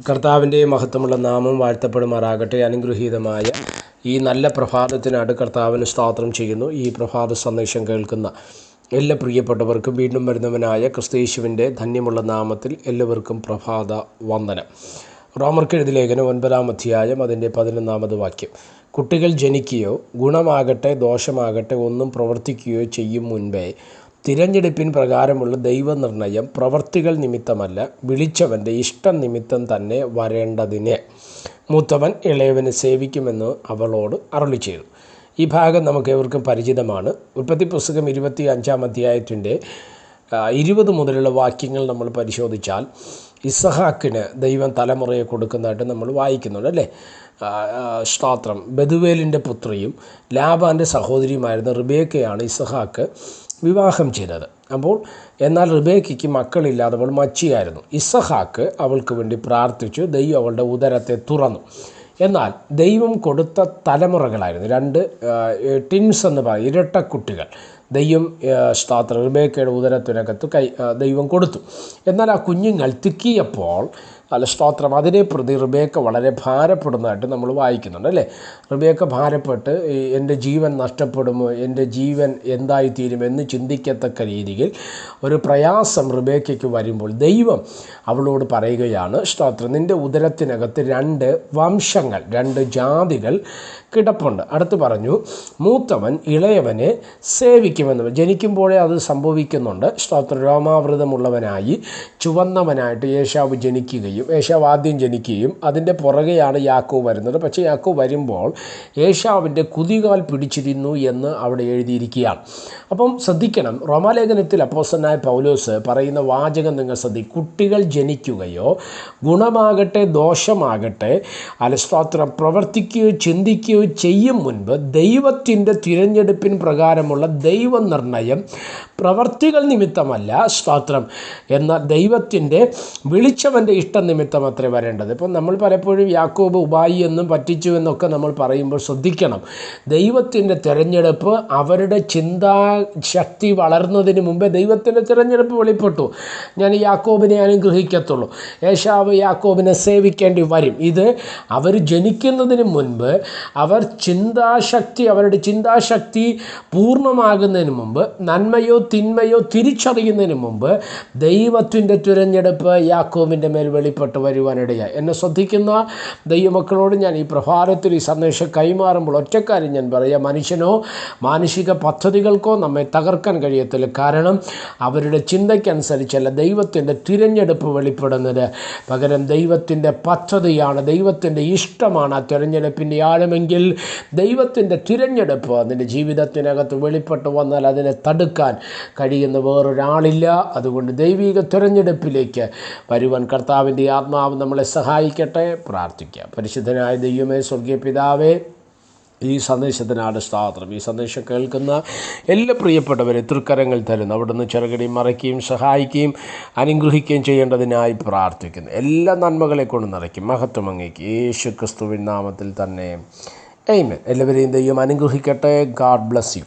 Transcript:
കർത്താവിന്റെ മഹത്വമുള്ള നാമം വാഴ്ത്തപ്പെടുമാറാകട്ടെ. അനുഗ്രഹീതമായ ഈ നല്ല പ്രഭാതത്തിനായിട്ട് കർത്താവിന് സ്തോത്രം ചെയ്യുന്നു. ഈ പ്രഭാത സന്ദേശം കേൾക്കുന്ന എല്ലാ പ്രിയപ്പെട്ടവർക്കും വീണ്ടും വരുന്നവനായ ക്രിസ്തീശുവിന്റെ ധന്യമുള്ള നാമത്തിൽ എല്ലാവർക്കും പ്രഭാത വന്ദനം. റോമർക്കെഴുതി ലേഖനം ഒൻപതാം അധ്യായം അതിന്റെ പതിനൊന്നാമത് വാക്യം. കുട്ടികൾ ജനിക്കുകയോ ഗുണമാകട്ടെ ദോഷമാകട്ടെ ഒന്നും പ്രവർത്തിക്കുകയോ ചെയ്യും മുൻപേ തിരഞ്ഞെടുപ്പിൻ പ്രകാരമുള്ള ദൈവനിർണയം പ്രവർത്തികൾ നിമിത്തമല്ല വിളിച്ചവന്റെ ഇഷ്ടം നിമിത്തം തന്നെ വരേണ്ടതിന്. മൂത്തവൻ ഇളയവനെ സേവിക്കുമെന്ന് അവളോട് അരളി ചെയ്തു. ഈ ഭാഗം നമുക്ക് ഏവർക്കും പരിചിതമാണ്. ഉൽപ്പത്തി പുസ്തകം ഇരുപത്തി അഞ്ചാം അധ്യായത്തിന്റെ ഇരുപത് മുതലുള്ള വാക്യങ്ങൾ നമ്മൾ പരിശോധിച്ചാൽ ഇസഹാക്കിന് ദൈവം തലമുറയെ കൊടുക്കുന്നതായിട്ട് നമ്മൾ വായിക്കുന്നുണ്ട് അല്ലേ? സ്ത്രോത്രം ബദുവേലിന്റെ പുത്രിയും ലാബാന്റെ സഹോദരിയുമായിരുന്ന റിബേക്കയാണ് ഇസഹാക്ക് വിവാഹം ചെയ്തത്. അപ്പോൾ എന്നാൽ റിബേക്കയ്ക്ക് മക്കളില്ലാതെ അവൾ മച്ചിയായിരുന്നു. ഇസഹാക്ക് അവൾക്ക് വേണ്ടി പ്രാർത്ഥിച്ചു. ദൈവം അവളുടെ ഉദരത്തെ തുറന്നു. എന്നാൽ ദൈവം കൊടുത്ത തലമുറകളായിരുന്നു. രണ്ട് ടിൻസ് എന്ന് പറയും. ഇരട്ടക്കുട്ടികൾ. ദൈവം സ്ഥാത്ര റിബേക്കയുടെ ഉദരത്തിനകത്ത് കൈ ദൈവം കൊടുത്തു. എന്നാൽ ആ കുഞ്ഞുങ്ങൾ തിക്കിയപ്പോൾ അല്ല സ്തോത്രം അതിനെ പ്രതി റിബേക്ക വളരെ ഭാരപ്പെടുന്നതായിട്ട് നമ്മൾ വായിക്കുന്നുണ്ട് അല്ലേ? റിബേക്ക ഭാരപ്പെട്ട് എന്റെ ജീവൻ നഷ്ടപ്പെടുമോ എന്റെ ജീവൻ എന്തായിത്തീരും എന്ന് ചിന്തിക്കത്തക്ക രീതിയിൽ ഒരു പ്രയാസം റിബേക്കയ്ക്ക് വരുമ്പോൾ ദൈവം അവളോട് പറയുകയാണ് സ്തോത്രം നിന്റെ ഉദരത്തിനകത്ത് രണ്ട് വംശങ്ങൾ രണ്ട് ജാതികൾ കിടപ്പുണ്ട്. അടുത്ത് പറഞ്ഞു മൂത്തവൻ ഇളയവനെ സേവിക്കുമെന്ന് ജനിക്കുമ്പോഴേ അത് സംഭവിക്കുന്നുണ്ട്. സ്തോത്ര. രോമാവൃതമുള്ളവനായി ചുവന്നവനായിട്ട് യേശാവ് ജനിക്കുകയും യേശാവ് ആദ്യം ജനിക്കുകയും അതിന്റെ പുറകെയാണ് യാക്കോ വരുന്നത്. പക്ഷേ യാക്കോ വരുമ്പോൾ യേശാവിന്റെ കുതികാൽ പിടിച്ചിരുന്നു എന്ന് അവിടെ എഴുതിയിരിക്കുകയാണ്. അപ്പം ശ്രദ്ധിക്കണം. റോമാലേഖനത്തിൽ അപ്പോസനായ പൗലോസ് പറയുന്ന വാചകം നിങ്ങൾ ശ്രദ്ധിക്കും കുട്ടികൾ ജനിക്കുകയോ ഗുണമാകട്ടെ ദോഷമാകട്ടെ അലസ്തോത്രം പ്രവർത്തിക്കുകയോ ചിന്തിക്കുകയോ ചെയ്യും മുൻപ് ദൈവത്തിന്റെ തിരഞ്ഞെടുപ്പിൻ പ്രകാരമുള്ള ദൈവനിർണയം പ്രവർത്തികൾ നിമിത്തമല്ല സ്വാത്രം എന്ന ദൈവത്തിന്റെ വിളിച്ചവന്റെ ഇഷ്ടം നിമിത്തം അത്രേ വരേണ്ടത്. ഇപ്പം നമ്മൾ പലപ്പോഴും യാക്കോബ് ഉപായി എന്നും പറ്റിച്ചു എന്നൊക്കെ നമ്മൾ പറയുമ്പോൾ ശ്രദ്ധിക്കണം. ദൈവത്തിന്റെ തിരഞ്ഞെടുപ്പ് അവരുടെ ചിന്താ ശക്തി വളർന്നതിന് മുമ്പേ ദൈവത്തിന്റെ തിരഞ്ഞെടുപ്പ് വെളിപ്പെട്ടു. ഞാൻ യാക്കോബിനെ അനുഗ്രഹിക്കത്തുള്ളൂ. യേശാവ് യാക്കോബിനെ സേവിക്കേണ്ടി വരും. ഇത് അവർ ജനിക്കുന്നതിന് മുൻപ് അവർ ചിന്താശക്തി അവരുടെ ചിന്താശക്തി പൂർണമാകുന്നതിന് മുമ്പ് നന്മയോ തിന്മയോ തിരിച്ചറിയുന്നതിന് മുമ്പ് ദൈവത്തിന്റെ തിരഞ്ഞെടുപ്പ് യാക്കോബിന്റെ മേൽ വെളിപ്പെട്ട് വരുവാനിടയായി. എന്നെ ശ്രദ്ധിക്കുന്ന ദൈവമക്കളോട് ഞാൻ ഈ പ്രഭാതത്തിൽ ഈ സന്ദേശം കൈമാറുമ്പോൾ ഒറ്റക്കാര്യം ഞാൻ പറയാം. മനുഷ്യനോ മാനുഷിക പദ്ധതികൾക്കോ നമ്മെ തകർക്കാൻ കഴിയത്തില്ല. കാരണം അവരുടെ ചിന്തയ്ക്കനുസരിച്ചല്ല ദൈവത്തിന്റെ തിരഞ്ഞെടുപ്പ് വെളിപ്പെടുന്നത്. പകരം ദൈവത്തിന്റെ പദ്ധതിയാണ് ദൈവത്തിന്റെ ഇഷ്ടമാണ് ആ തിരഞ്ഞെടുപ്പിന്റെ ആഴമെങ്കിൽ ദൈവത്തിന്റെ തിരഞ്ഞെടുപ്പ് നിന്റെ ജീവിതത്തിനകത്ത് വെളിപ്പെട്ട് വന്നാൽ അതിനെ തടുക്കാൻ കഴിയുന്ന വേറൊരാളില്ല. അതുകൊണ്ട് ദൈവിക തിരഞ്ഞെടുപ്പിലേക്ക് വരുവാൻ കർത്താവിന്റെ ആത്മാവ് നമ്മളെ സഹായിക്കട്ടെ. പ്രാർത്ഥിക്കാം. പരിശുദ്ധനായ ദൈവമേ സ്വർഗീയ പിതാവേ ഈ സന്ദേശത്തിനാണ് സ്വാതന്ത്ര്യം ഈ സന്ദേശം കേൾക്കുന്ന എല്ലാ പ്രിയപ്പെട്ടവരെ തൃക്കരങ്ങൾ തരുന്നു. അവിടുന്ന് ചെറുകടിയും മറയ്ക്കുകയും സഹായിക്കുകയും അനുഗ്രഹിക്കുകയും ചെയ്യേണ്ടതിനായി പ്രാർത്ഥിക്കുന്നു. എല്ലാ നന്മകളെ കൊണ്ട് നിറയ്ക്കും. മഹത്വം അങ്ങേക്ക്. യേശു ക്രിസ്തുവിൻ നാമത്തിൽ തന്നെ. എയ്മൻ എല്ലാവരെയും ദൈവം അനുഗ്രഹിക്കട്ടെ. God bless you